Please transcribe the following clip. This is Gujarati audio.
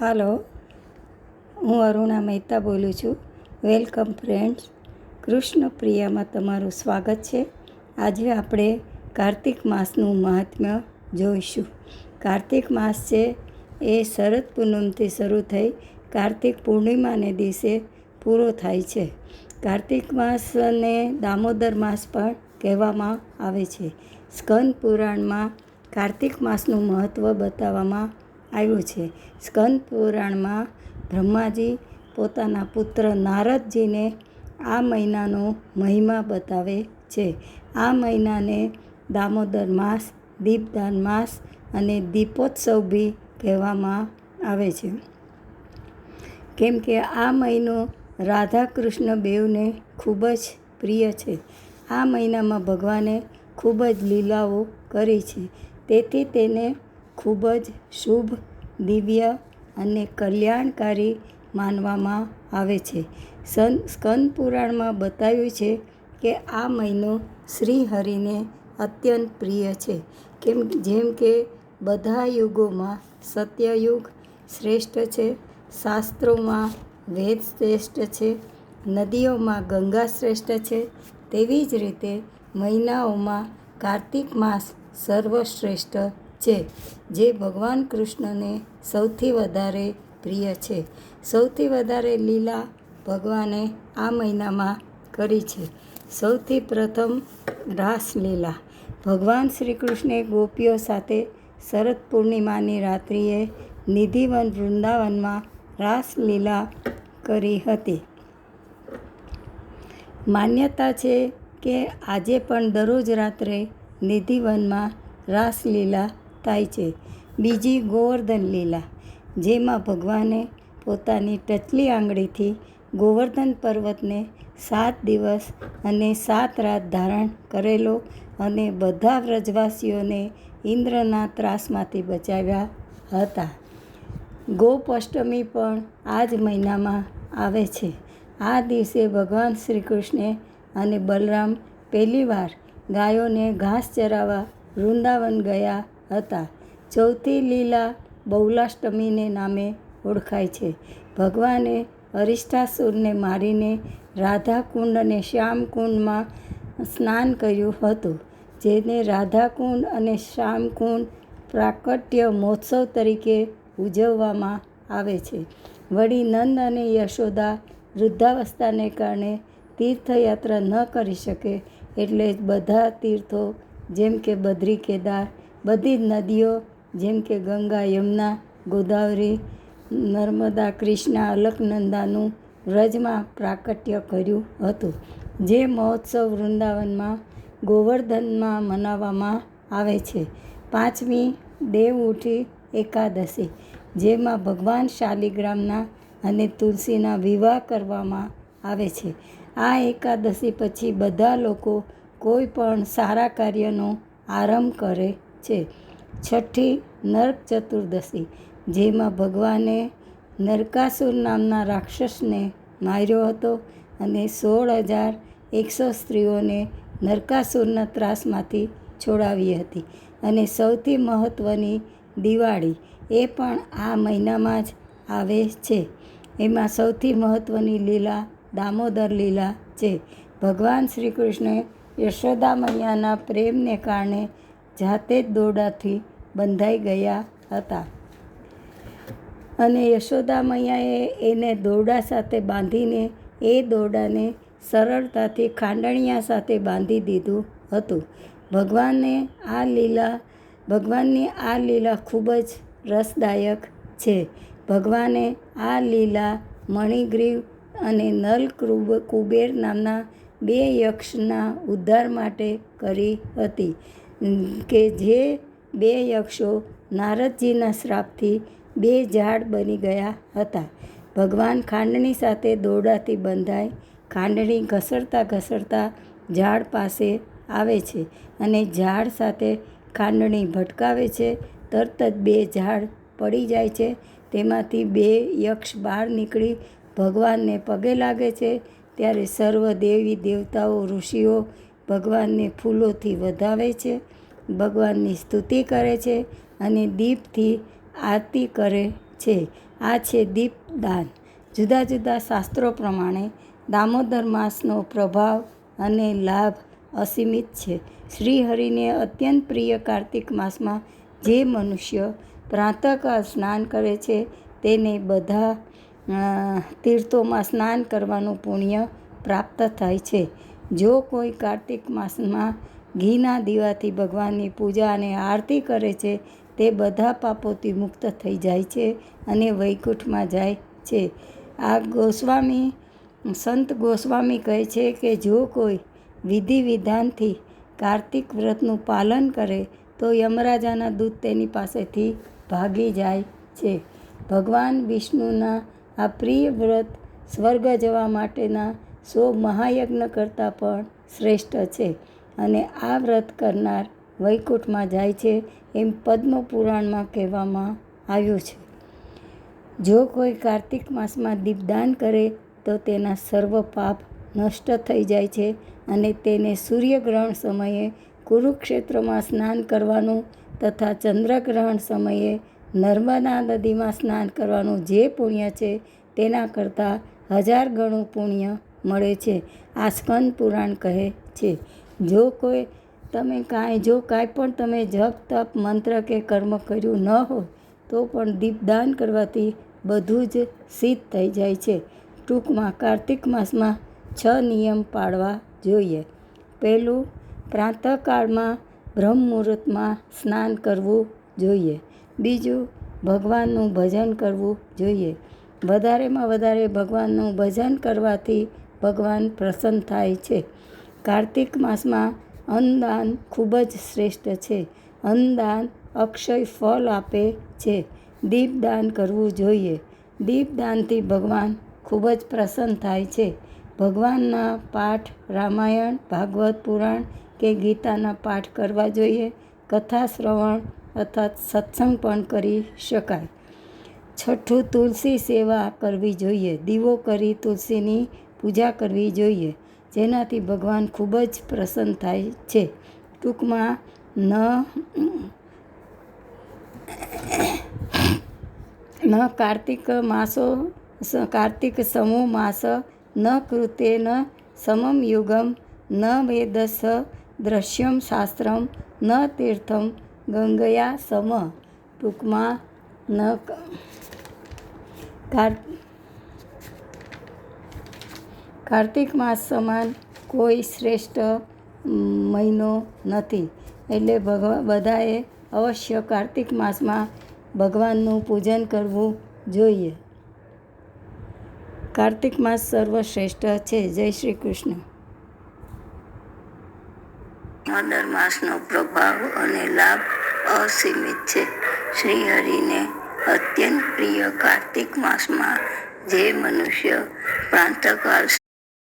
હાલો. હું અરુણા મહેતા બોલું છું. Welcome friends. કૃષ્ણ પ્રિયામાં તમારું સ્વાગત છે. આજે આપણે કાર્તિક માસનું મહાત્મ્ય જોઈશું. કાર્તિક માસ છે એ શરદ પૂનમથી શરૂ થઈ કાર્તિક પૂર્ણિમાને દિવસે પૂરો થાય છે. કાર્તિક માસને દામોદર માસ પણ કહેવામાં આવે છે. સ્કંદ પુરાણમાં કાર્તિક માસનું મહત્ત્વ બતાવવામાં આવ્યું છે. સ્કંદ પુરાણમાં બ્રહ્માજી પોતાના પુત્ર નારદજીને આ મહિનાનો મહિમા બતાવે છે. આ મહિનાને દામોદર માસ, દીપદાન માસ અને દીપોત્સવ બી કહેવામાં આવે છે. કેમ કે આ મહિનો રાધા કૃષ્ણ બેવને ખૂબ જ પ્રિય છે. આ મહિનામાં ભગવાને ખૂબ જ લીલાઓ કરી છે. તેથી તેને ખૂબ જ શુભ, દિવ્ય અને કલ્યાણકારી માનવામાં આવે છે. સન, સ્કંદ પુરાણમાં બતાવ્યું છે કે આ મહિનો શ્રી હરિને અત્યંત પ્રિય છે. કેમ, જેમ કે બધા યુગોમાં સત્યયુગ શ્રેષ્ઠ છે, શાસ્ત્રોમાં વેદ શ્રેષ્ઠ છે, નદીઓમાં ગંગા શ્રેષ્ઠ છે, તેવી જ રીતે મહિનાઓમાં કાર્તિક માસ સર્વશ્રેષ્ઠ છે, જે ભગવાન કૃષ્ણને સૌથી વધારે પ્રિય છે. સૌથી વધારે લીલા ભગવાને આ મહિનામાં કરી છે. સૌથી પ્રથમ રાસલીલા. ભગવાન શ્રી કૃષ્ણે ગોપીઓ સાથે શરદ પૂર્ણિમાની રાત્રિએ નિધિવન વૃંદાવનમાં રાસલીલા કરી હતી. માન્યતા છે કે આજે પણ દરરોજ રાત્રે નિધિવનમાં રાસલીલા થાય છે. બીજી ગોવર્ધન લીલા, જેમાં ભગવાને પોતાની ટચલી આંગળીથી ગોવર્ધન પર્વતને સાત દિવસ અને સાત રાત ધારણ કરેલો અને બધા વ્રજવાસીઓને ઇન્દ્રના ત્રાસમાંથી બચાવ્યા હતા. ગોપ અષ્ટમી પણ આ જ મહિનામાં આવે છે. આ દિવસે ભગવાન શ્રી કૃષ્ણે અને બલરામ પહેલીવાર ગાયોને ઘાસ ચરાવવા વૃંદાવન ગયા હતા. ચૌથી લીલા બહુલાષ્ટમીને નામે ઓળખાય છે. ભગવાને અરિષ્ઠાસુરને મારીને રાધાકુંડ અને શ્યામકુંડમાં સ્નાન કર્યું હતું, જેને રાધાકુંડ અને શ્યામકુંડ પ્રાકટ્ય મહોત્સવ તરીકે ઉજવવામાં આવે છે. વળી નંદ અને યશોદા વૃદ્ધાવસ્થાને કારણે તીર્થયાત્રા ન કરી શકે એટલે બધા તીર્થો, જેમ કે બદ્રી કેદાર બધી જ નદીઓ, જેમ કે ગંગા, યમુના, ગોદાવરી, નર્મદા, કૃષ્ણા, અલકનંદાનું વ્રજમાં પ્રાકટ્ય કર્યું હતું, જે મહોત્સવ વૃંદાવનમાં, ગોવર્ધનમાં મનાવવામાં આવે છે. પાંચમી દેવ ઉઠી એકાદશી, જેમાં ભગવાન શાલિગ્રામના અને તુલસીના વિવાહ કરવામાં આવે છે. આ એકાદશી પછી બધા લોકો કોઈ પણ સારા કાર્યનો આરંભ કરે છે. છઠ્ઠી નરક ચતુર્દશી, જેમાં ભગવાને નરકાસુર નામના રાક્ષસને માર્યો હતો અને સોળ હજાર એકસો સ્ત્રીઓને નરકાસુરના ત્રાસમાંથી છોડાવી હતી. અને સૌથી મહત્ત્વની દિવાળી એ પણ આ મહિનામાં જ આવે છે. એમાં સૌથી મહત્ત્વની લીલા દામોદર લીલા છે. ભગવાન શ્રી કૃષ્ણે યશોદા મૈયાના પ્રેમને કારણે જાતે જ દોરડાથી બંધાઈ ગયા હતા. અને યશોદા મૈયાએ એને દોરડા સાથે બાંધીને એ દોરડાને સરળતાથી ખાંડણિયા સાથે બાંધી દીધું હતું. ભગવાને આ લીલા, ભગવાનની આ લીલા ખૂબ જ રસદાયક છે. ભગવાને આ લીલા મણિગ્રીવ અને નલ કુબેર નામના બે યક્ષના ઉદ્ધાર માટે કરી હતી. કે જે બે યક્ષો નારદજીના શ્રાપથી બે ઝાડ બની ગયા હતા. ભગવાન ખાંડણી સાથે દોરડાથી બંધાય ખાંડણી ઘસરતા ઘસરતા ઝાડ પાસે આવે છે અને ઝાડ સાથે ખાંડણી ભટકાવે છે. તરત જ બે ઝાડ પડી જાય છે. તેમાંથી બે યક્ષ બહાર નીકળી ભગવાનને પગે લાગે છે. ત્યારે સર્વ દેવી દેવતાઓ, ઋષિઓ ભગવાનને ફૂલોથી વધાવે છે, ભગવાનની સ્તુતિ કરે છે અને દીપથી આરતી કરે છે. આ છે દીપદાન. જુદા જુદા શાસ્ત્રો પ્રમાણે દામોદર માસનો પ્રભાવ અને લાભ અસીમિત છે. શ્રીહરિને અત્યંત પ્રિય કાર્તિક માસમાં જે મનુષ્ય પ્રાંતકાળ સ્નાન કરે છે તેને બધા તીર્થોમાં સ્નાન કરવાનું પુણ્ય પ્રાપ્ત થાય છે. જો કોઈ કાર્તિક માસમાં ઘીના દીવાથી ભગવાનની પૂજા અને આરતી કરે છે, તે બધા પાપોથી મુક્ત થઈ જાય છે અને વૈકુંઠમાં જાય છે. આ ગોસ્વામી, સંત ગોસ્વામી કહે છે કે જો કોઈ વિધિ વિધાનથી કાર્તિક વ્રતનું પાલન કરે, તો યમરાજાના દૂત તેની પાસેથી ભાગી જાય છે. ભગવાન વિષ્ણુના આ પ્રિય વ્રત સ્વર્ગ જવા માટેના સો મહાયજ્ઞ કરતાં પણ શ્રેષ્ઠ છે. અને આ વ્રત કરનાર વૈકુંઠમાં જાય છે એમ પદ્મ પુરાણમાં કહેવામાં આવ્યું છે. જો કોઈ કાર્તિક માસમાં દીપદાન કરે તો તેના સર્વ પાપ નષ્ટ થઈ જાય છે અને તેને સૂર્યગ્રહણ સમયે કુરુક્ષેત્રમાં સ્નાન કરવાનું તથા ચંદ્રગ્રહણ સમયે નર્મદા નદીમાં સ્નાન કરવાનું જે પુણ્ય છે તેના કરતાં હજાર ગણું પુણ્ય મળે છે. આ સ્કંદ પુરાણ કહે છે, જો કોઈ, તમે કાંઈ, જો કાંઈ પણ તમે જપ, તપ, મંત્ર કે કર્મ કર્યું ન હોય, તો પણ દીપદાન કરવાથી બધું જ સિદ્ધ થઈ જાય છે. ટૂંકમાં કાર્તિક માસમાં છ નિયમ પાળવા જોઈએ. પહેલું, પ્રાંતકાળમાં બ્રહ્મ મુહૂર્તમાં સ્નાન કરવું જોઈએ. બીજું, ભગવાનનું ભજન કરવું જોઈએ. વધારેમાં વધારે ભગવાનનું ભજન કરવાથી ભગવાન પ્રસન્ન થાય છે. કાર્તિક માસમાં અન્નદાન ખૂબ જ શ્રેષ્ઠ છે. અન્નદાન અક્ષય ફળ આપે છે. દીપદાન કરવું જોઈએ. દીપદાનથી ભગવાન ખૂબ જ પ્રસન્ન થાય છે. ભગવાનના પાઠ રામાયણ, ભાગવત પુરાણ કે ગીતાના પાઠ કરવા જોઈએ. કથા શ્રવણ અર્થાત સત્સંગ પણ કરી શકાય. છઠ્ઠું તુલસી સેવા કરવી જોઈએ. દીવો કરી તુલસીની પૂજા કરવી જોઈએ. જેનાથી ભગવાન ખૂબ જ પ્રસન્ન થાય છે. ટૂંકમાં ન ન કાર્તિક માસો કાર્તિક સમો માસ ન કૃતેન સમમ યુગમ ન વેદસ દ્રશ્યમ શાસ્ત્રમ ન તીર્થમ ગંગયા સમ. ટૂંકમાં ન કાર કાર્તિક માસ સમાન કોઈ શ્રેષ્ઠ મહિનો નથી. એટલે ભગવા, બધાએ અવશ્ય કાર્તિક માસમાં ભગવાનનું પૂજન કરવું જોઈએ. કાર્તિક માસ સર્વશ્રેષ્ઠ છે. જય શ્રી કૃષ્ણ. દામોદર માસનો પ્રભાવ અને લાભ અસીમિત છે. શ્રી હરિને અત્યંત પ્રિય કાર્તિક માસમાં જે મનુષ્ય પ્રાંતકાળ